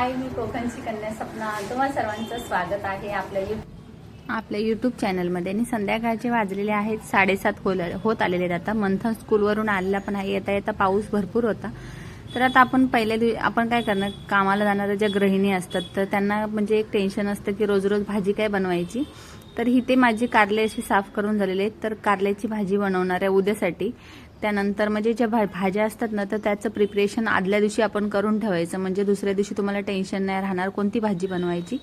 हाय मी कोकणची कन्या सपना. तुम्हा सर्वांचं स्वागत आहे आपल्या यू आपल्या यूट्यूब चॅनलमध्ये आणि संध्याकाळचे वाजलेले आहेत साडेसात होल होत आलेले आहेत आता. मंथन स्कूलवरून आलेला पण आहे. येता येता पाऊस भरपूर होता. तर आता आपण पहिल्या दिवशी आपण काय करणार? कामाला जाणाऱ्या ज्या गृहिणी असतात तर त्यांना म्हणजे एक टेन्शन असतं की रोज रोज भाजी काय बनवायची? तर इथे माझी कारले अशी साफ करून झालेले आहेत. तर कारल्याची भाजी बनवणार आहे उद्यासाठी त्यानंतर म्हणजे ज्या भा भाज्या असतात ना तर त्याचं प्रिपरेशन आदल्या दिवशी आपण करून ठेवायचं. म्हणजे दुसऱ्या दिवशी तुम्हाला टेन्शन नाही राहणार कोणती भाजी बनवायची.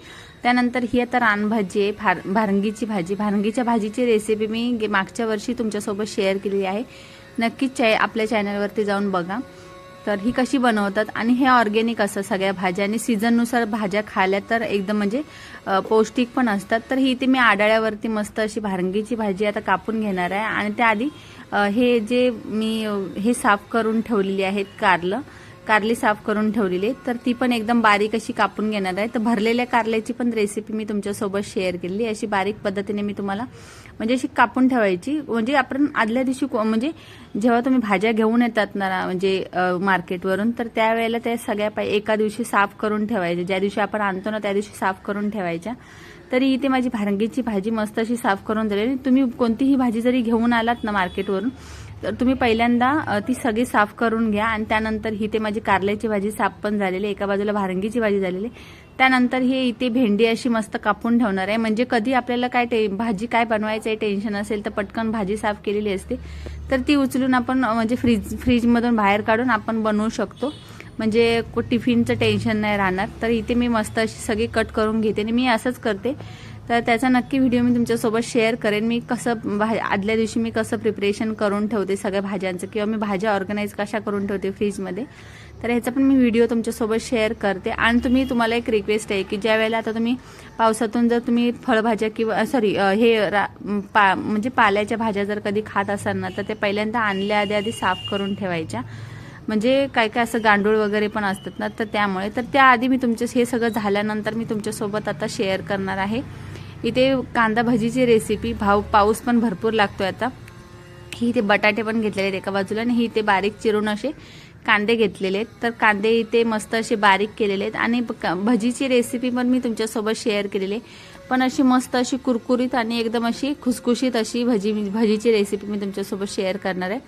त्यानंतर ही आता रानभाजी आहे भार भारंगीची भाजी. भारंगीच्या भाजीची रेसिपी मी गे- मागच्या वर्षी तुमच्यासोबत शेअर केलेली आहे. नक्कीच चॅ आपल्या चॅनलवरती जाऊन बघा. तर ही कशी बनवतात आणि हे ऑर्गेनिक असं सगळ्या भाज्या. आणि सीझननुसार भाज्या खाल्या तर एकदम म्हणजे पौष्टिक पण असतात. तर ही ती मी आडाळ्यावरती मस्त अशी भारंगीची भाजी आता कापून घेणार आहे. आणि त्याआधी हे जे मी हे साफ करून ठेवलेली आहेत कारलं कारली साफ करून ठेवलेली तर ती पण एकदम बारीक अशी कापून घेणार आहे. तर भरलेल्या कारल्याची पण रेसिपी मी तुमच्यासोबत शेअर केली अशी बारीक पद्धतीने मी तुम्हाला म्हणजे अशी कापून ठेवायची. म्हणजे आपण आदल्या दिवशी को- म्हणजे जेव्हा तुम्ही भाज्या घेऊन येतात ना म्हणजे मार्केटवरून तर त्यावेळेला त्या सगळ्या पाय एका दिवशी साफ करून ठेवायच्या. ज्या दिवशी आपण आणतो ना त्या दिवशी साफ करून ठेवायच्या. तरी इथे माझी भारंगीची भाजी मस्त अशी साफ करून दिलेली. तुम्ही कोणतीही भाजी जरी घेऊन आलात ना मार्केटवरून तर तुम्ही पहिल्यांदा ती सगळी साफ करून घ्या. आणि त्यानंतर ही ते माझी कारल्याची भाजी साफ पण झालेली आहे. एका बाजूला भारंगीची भाजी झालेली आहे. त्यानंतर हे इथे भेंडी अशी मस्त कापून ठेवणार आहे. म्हणजे कधी आपल्याला काय टे भाजी काय बनवायचं आहे टेन्शन असेल तर पटकन भाजी साफ केलेली असते. तर ती उचलून आपण म्हणजे फ्रीज फ्रीजमधून बाहेर काढून आपण बनवू शकतो. म्हणजे टिफिनचं टेन्शन नाही राहणार. तर इथे मी मस्त अशी सगळी कट करून घेते आणि मी असंच करते. तर त्याचा नक्की व्हिडिओ मी तुमच्यासोबत शेअर करेन. मी कसं भा आदल्या दिवशी मी कसं प्रिपरेशन करून ठेवते सगळ्या भाज्यांचं किंवा मी भाज्या ऑर्गनाईज कशा करून ठेवते फ्रीजमध्ये तर ह्याचा पण मी व्हिडिओ तुमच्यासोबत शेअर करते. आणि तुम्ही तुम्हाला एक रिक्वेस्ट आहे की ज्या वेळेला आता तुम्ही पावसातून जर तुम्ही फळभाज्या किंवा सॉरी हे रा- पा म्हणजे पाल्याच्या भाज्या जर कधी खात असाल ना तर ते पहिल्यांदा आणल्या आधी आधी साफ करून ठेवायच्या. म्हणजे काय काय असं गांडूळ वगैरे पण असतात ना तर त्यामुळे. तर त्याआधी मी तुमच्या हे सगळं झाल्यानंतर मी तुमच्यासोबत आता शेअर करणार आहे. इथे कांदा भजीची रेसिपी भाव पाऊस पण भरपूर लागतोय आता. ही इथे बटाटे पण घेतलेले आहेत एका बाजूला आणि ही इथे बारीक चिरून असे कांदे घेतलेले आहेत. तर कांदे इथे मस्त असे बारीक केलेले आहेत. आणि भजीची रेसिपी पण मी तुमच्यासोबत शेअर केलेली आहे. पण अशी मस्त अशी कुरकुरीत आणि एकदम अशी खुसखुशीत अशी भजी भजीची रेसिपी मी तुमच्यासोबत शेअर करणार आहे.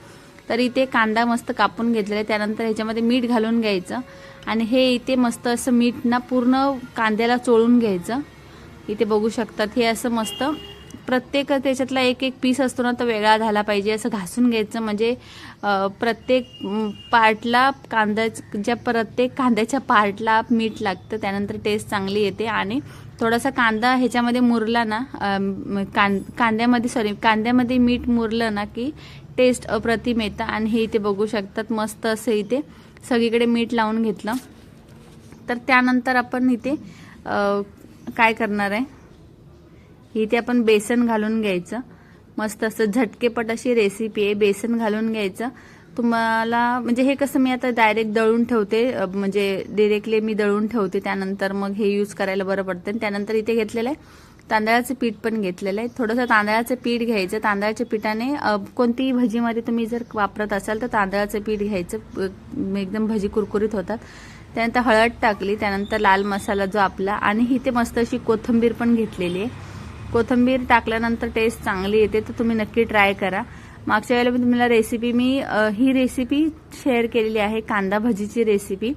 तर इथे कांदा मस्त कापून घेतलेला आहे त्यानंतर ह्याच्यामध्ये मीठ घालून घ्यायचं. आणि हे इथे मस्त असं मीठ ना पूर्ण कांद्याला चोळून घ्यायचं. इथे बघू शकतात हे असं मस्त प्रत्येक त्याच्यातला एक एक पीस असतो ना तो वेगळा झाला पाहिजे असं घासून घ्यायचं. म्हणजे प्रत्येक पार्टला कांद्याच्या प्रत्येक कांद्याच्या पार्टला मीठ लागतं त्यानंतर टेस्ट चांगली येते. आणि थोडासा कांदा ह्याच्यामध्ये मुरला ना कां कांद्यामध्ये सॉरी कांद्यामध्ये मीठ मुरलं ना की टेस्ट अप्रतिम येतं आणि हे इथे बघू शकतात. मस्त असं इथे सगळीकडे मीठ लावून घेतलं. तर त्यानंतर आपण इथे काय करणार आहे? इथे आपण बेसन घालून घ्यायचं. मस्त असं झटकेपट अशी रेसिपी आहे. बेसन घालून घ्यायचं. तुम्हाला म्हणजे हे कसं मी आता डायरेक्ट दळून ठेवते. म्हणजे डिरेक्टली मी दळून ठेवते. त्यानंतर मग हे यूज करायला बरं पडतं. आणि त्यानंतर इथे घेतलेलं आहे तांदळाचं पीठ पण घेतलेलं आहे. थोडंसं तांदळाचं पीठ घ्यायचं. तांदळाच्या पिठाने कोणतीही भजीमध्ये तुम्ही जर वापरत असाल तर तांदळाचं पीठ घ्यायचं. एकदम भजी कुरकुरीत होतात. त्यानंतर हळद टाकली. त्यानंतर लाल मसाला जो आपला आणि इथे मस्त अशी कोथिंबीर पण घेतलेली आहे. कोथिंबीर टाकल्यानंतर टेस्ट चांगली येते तर तुम्ही नक्की ट्राय करा. मागच्या वेळेला मी तुम्हाला रेसिपी मी ही रेसिपी शेअर केलेली आहे कांदा भजीची रेसिपी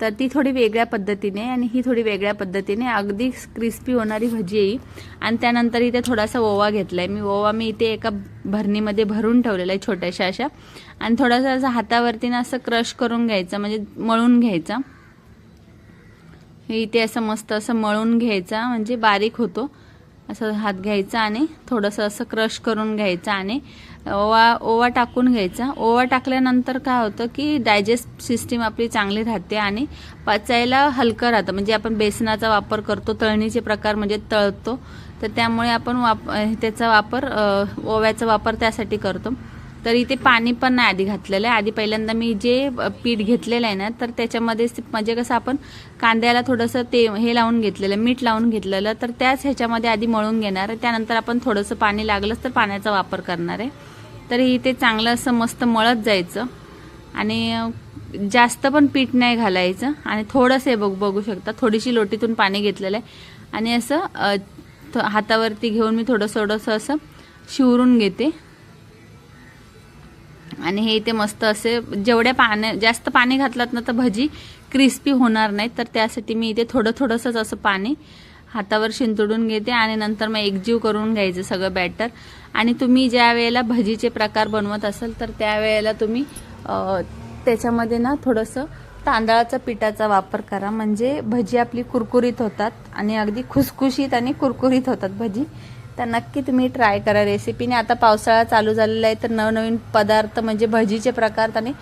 तर ती थोडी वेगळ्या पद्धतीने आणि ही थोडी वेगळ्या पद्धतीने अगदी क्रिस्पी होणारी भजी आहे आणि त्यानंतर इथे थोडासा ओवा घेतलाय. मी ओवा मी इथे एका भरणीमध्ये भरून ठेवलेला आहे छोट्याशा अशा. आणि थोडासा असं हातावरती ना असं क्रश करून घ्यायचा म्हणजे मळून घ्यायचा. हे इथे असं मस्त असं मळून घ्यायचा म्हणजे बारीक होतो. असं हात घ्यायचा आणि थोडंसं असं क्रश करून घ्यायचं आणि ओवा ओवा टाकून घ्यायचा. ओवा टाकल्यानंतर काय होतं की डायजेस्ट सिस्टीम आपली चांगली राहते आणि पचायला हलकं राहतं. म्हणजे आपण बेसनाचा वापर करतो तळणीचे प्रकार म्हणजे तळतो. तर त्यामुळे आपण वाप त्याचा वापर ओव्याचा वापर त्यासाठी करतो. तर इथे पाणी पण नाही आधी घातलेलं आहे. आधी पहिल्यांदा मी जे पीठ घेतलेलं आहे ना तर त्याच्यामध्येच म्हणजे कसं आपण कांद्याला थोडंसं ते हे लावून घेतलेलं मीठ लावून घेतलेलं तर त्याच ह्याच्यामध्ये आधी मळून घेणार. आहे त्यानंतर आपण थोडंसं पाणी लागलंच तर पाण्याचा वापर करणार आहे. तर इथे चांगलं असं मस्त मळत जायचं. आणि जास्त पण पीठ नाही घालायचं. आणि थोडंसं हे बघ बघू शकता थोडीशी लोटीतून पाणी घेतलेलं आहे. आणि असं थ- हातावरती घेऊन मी थोडंसं थोडंसं असं शिवरून घेते. आणि हे इथे मस्त असे जेवढ्या पाण्या जास्त पाणी घातलात ना तर भजी क्रिस्पी होणार नाहीत. तर त्यासाठी मी इथे थोडं थोडंसंच असं पाणी हातावर शिंतोडून घेते आणि नंतर मग एकजीव करून घ्यायचं सगळं बॅटर आणि तुम्ही ज्या वेळेला भजीचे प्रकार बनवत असाल तर त्यावेळेला तुम्ही त्याच्यामध्ये ना थोडंसं तांदळाचा पिठाचा वापर करा. म्हणजे भजी आपली कुरकुरीत होतात आणि अगदी खुसखुशीत आणि कुरकुरीत होतात भजी. तर नक्की तुम्ही ट्राय करा रेसिपीने आता पावसाळा चालू झालेला आहे तर नवनवीन पदार्थ म्हणजे भजीचे प्रकार आणि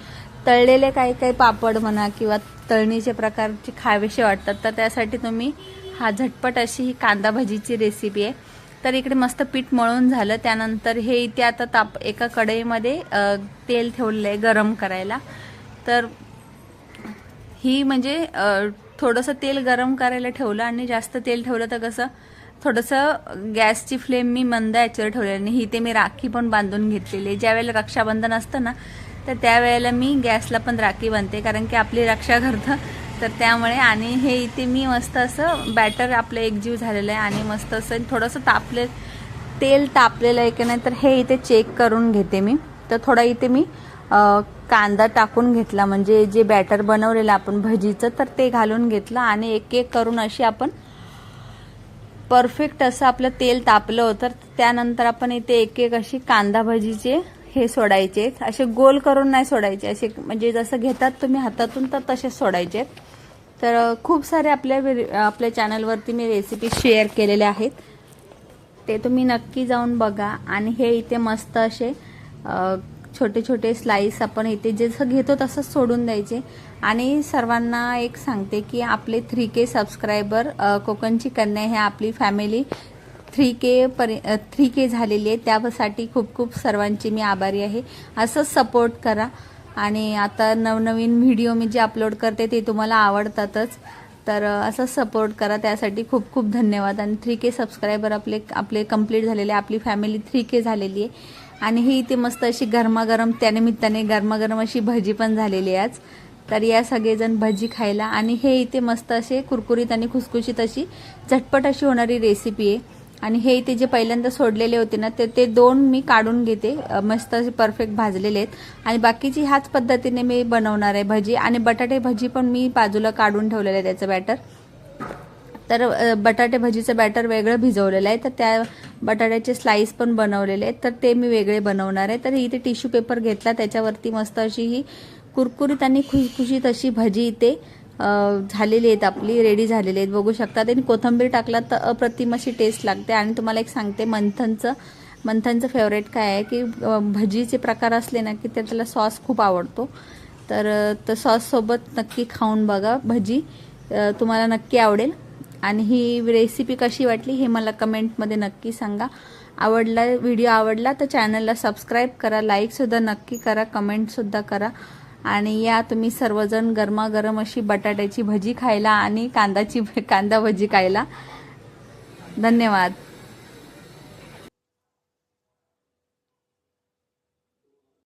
तळलेले काही काही पापड म्हणा किंवा तळणीचे प्रकारचे खावेसे वाटतात तर त्यासाठी तुम्ही हा झटपट अशी ही कांदा भजीची रेसिपी आहे. तर इकडे मस्त पीठ मळून झालं त्यानंतर हे इथे आता ताप एका कढईमध्ये तेल ठेवलेलं आहे गरम करायला. तर ही म्हणजे थोडंसं तेल गरम करायला ठेवलं आणि जास्त तेल ठेवलं तर कसं थोडंसं गॅसची फ्लेम मी मंद याच्यावर ठेवलेली आणि ही ते मी राखी पण बांधून घेतलेली आहे. ज्यावेळेला रक्षाबंधन असतं ना तर त्यावेळेला मी गॅसला पण राखी बांधते कारण की आपली रक्षा करतं. तर त्यामुळे आणि हे इथे मी मस्त असं बॅटर आपलं एकजीव झालेलं आहे आणि मस्त असं थोडंसं तापले तेल तापलेलं आहे की नाही तर हे इथे चेक करून घेते मी. तर थोडा इथे मी कांदा टाकून घेतला म्हणजे जे बॅटर बनवलेलं आपण भजीचं तर ते घालून घेतलं आणि एक एक करून अशी आपण परफेक्ट असं आपलं तेल तापलं होतं त्यानंतर आपण इथे एक एक अशी कांदा भजीचे हे सोडायचे असे गोल करून नाही सोडायचे असे म्हणजे जसं घेतात तुम्ही हातातून तर तसेच सोडायचे तर खूप सारे आपल्या आपल्या चॅनलवरती मी रेसिपी शेअर केलेल्या आहेत. ते तुम्ही नक्की जाऊन बघा. आणि हे इथे मस्त असे छोटे छोटे स्लाइस आपण इथे जसं घेतो तसंच सोडून द्यायचे. आणि सर्वांना एक सांगते की आपले थ्री के सबस्क्रायबर कोकणची कन्या हे आपली फॅमिली थ्री के परि थ्री के झालेली आहे. त्यासाठी खूप खूप सर्वांची मी आभारी आहे. असंच सपोर्ट करा. आणि आता नवनवीन व्हिडिओ मी जे अपलोड करते ते तुम्हाला आवडतातच. तर असं सपोर्ट करा. त्यासाठी खूप खूप धन्यवाद. आणि थ्री के सबस्क्रायबर आपले आपले कंप्लीट झालेले आपली फॅमिली थ्री के झालेली आहे. आणि ही इथे मस्त अशी गरमागरम त्यानिमित्ताने गरमागरम अशी भजी पण झालेली आहे आज. तर या सगळेजण भजी खायला आणि हे इथे मस्त असे कुरकुरीत आणि खुसखुशीत अशी झटपट अशी होणारी रेसिपी आहे. आणि हे इथे जे पहिल्यांदा सोडलेले होते ना ते ते दोन मी काढून घेते. मस्त असे परफेक्ट भाजलेले आहेत. आणि बाकीची ह्याच पद्धतीने मी बनवणार आहे भजी. आणि बटाटे भजी पण मी बाजूला काढून ठेवलेलं आहे त्याचं बॅटर तर बटाटे भजीचं बॅटर वेगळं भिजवलेलं आहे. तर त्या बटाट्याचे स्लाईस पण बनवलेले आहेत. तर ते मी वेगळे बनवणार आहे. तर इथे टिश्यू पेपर घेतला. त्याच्यावरती मस्त अशी ही कुरकुरीत आणि खुशखुशीत अशी भजी इथे झालेली आहेत आपली. रेडी झालेली आहेत. बघू शकता आणि कोथंबीर टाकला तर अप्रतिम अशी टेस्ट लागते. आणि तुम्हाला एक सांगते मंथनचं मंथनचं फेवरेट काय आहे की भजीचे प्रकार असले ना की त्याला सॉस खूप आवडतो. तर तर सॉससोबत नक्की खाऊन बघा. भजी तुम्हाला नक्की आवडेल. आणि ही रेसिपी कशी वाटली हे मला कमेंटमध्ये नक्की सांगा. आवडला व्हिडिओ आवडला तर चॅनलला सबस्क्राईब करा लाईकसुद्धा नक्की करा कमेंटसुद्धा करा. आणि या तुम्ही सर्वजण गरमागरम अशी बटाट्याची भजी खायला आणि कांदाची कांदा भजी खायला. धन्यवाद.